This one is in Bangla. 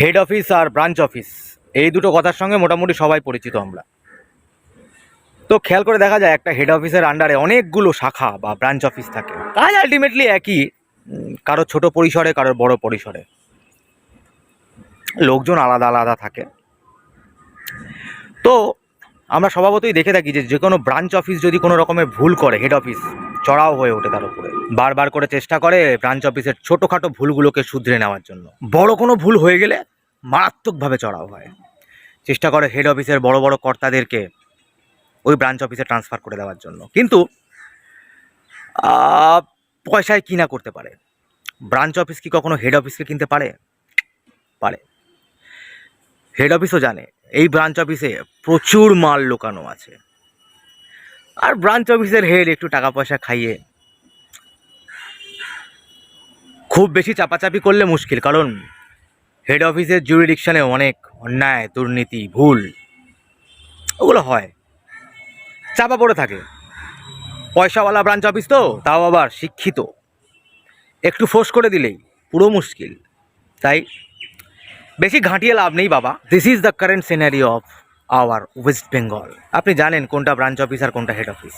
হেড অফিস আর ব্রাঞ্চ অফিস, এই দুটো কথার সঙ্গে মোটামুটি সবাই পরিচিত আমরা। তো খেয়াল করে দেখা যায়, একটা হেড অফিসের আন্ডারে অনেকগুলো শাখা বা ব্রাঞ্চ অফিস থাকে। কাজ আলটিমেটলি একই কারও ছোট পরিসরে, কারোর বড় পরিসরে। লোকজন আলাদা আলাদা থাকে। তো আমরা স্বভাবতই দেখে থাকি যে যে কোনো ব্রাঞ্চ অফিস যদি কোনো রকমের ভুল করে হেড অফিস চড়াও হয়ে ওঠে তার উপরে। বারবার করে চেষ্টা করে ব্রাঞ্চ অফিসের ছোটোখাটো ভুলগুলোকে শুধরে নেওয়ার জন্য। বড় কোনো ভুল হয়ে গেলে মারাত্মকভাবে চড়াও হয়। চেষ্টা করে হেড অফিসের বড় বড় কর্তাদেরকে ওই ব্রাঞ্চ অফিসে ট্রান্সফার করে দেওয়ার জন্য। কিন্তু পয়সায় কি না করতে পারে? ব্রাঞ্চ অফিস কি কখনো হেড অফিসকে কিনতে পারে? পারে। হেড অফিসও জানে, এই ব্রাঞ্চ অফিসে প্রচুর মাল লুকানো আছে। আর ব্রাঞ্চ অফিসের হেড একটু টাকা পয়সা খাইয়ে। খুব বেশি চাপাচাপি করলে মুশকিল, কারণ হেড অফিসের জুরিডিকশনে অনেক অন্যায়, দুর্নীতি, ভুল, ওগুলো হয়। চাপা পড়ে থাকে। পয়সাওয়ালা ব্রাঞ্চ অফিস তো, তাও আবার শিক্ষিত। একটু ফোর্স করে দিলেই পুরো মুশকিল। তাই বেশি ঘাঁটিয়ে লাভ নেই বাবা। This is the current scenery of our West Bengal. আপনি জানেন কোনটা ব্রাঞ্চ অফিস আর কোনটা হেড অফিস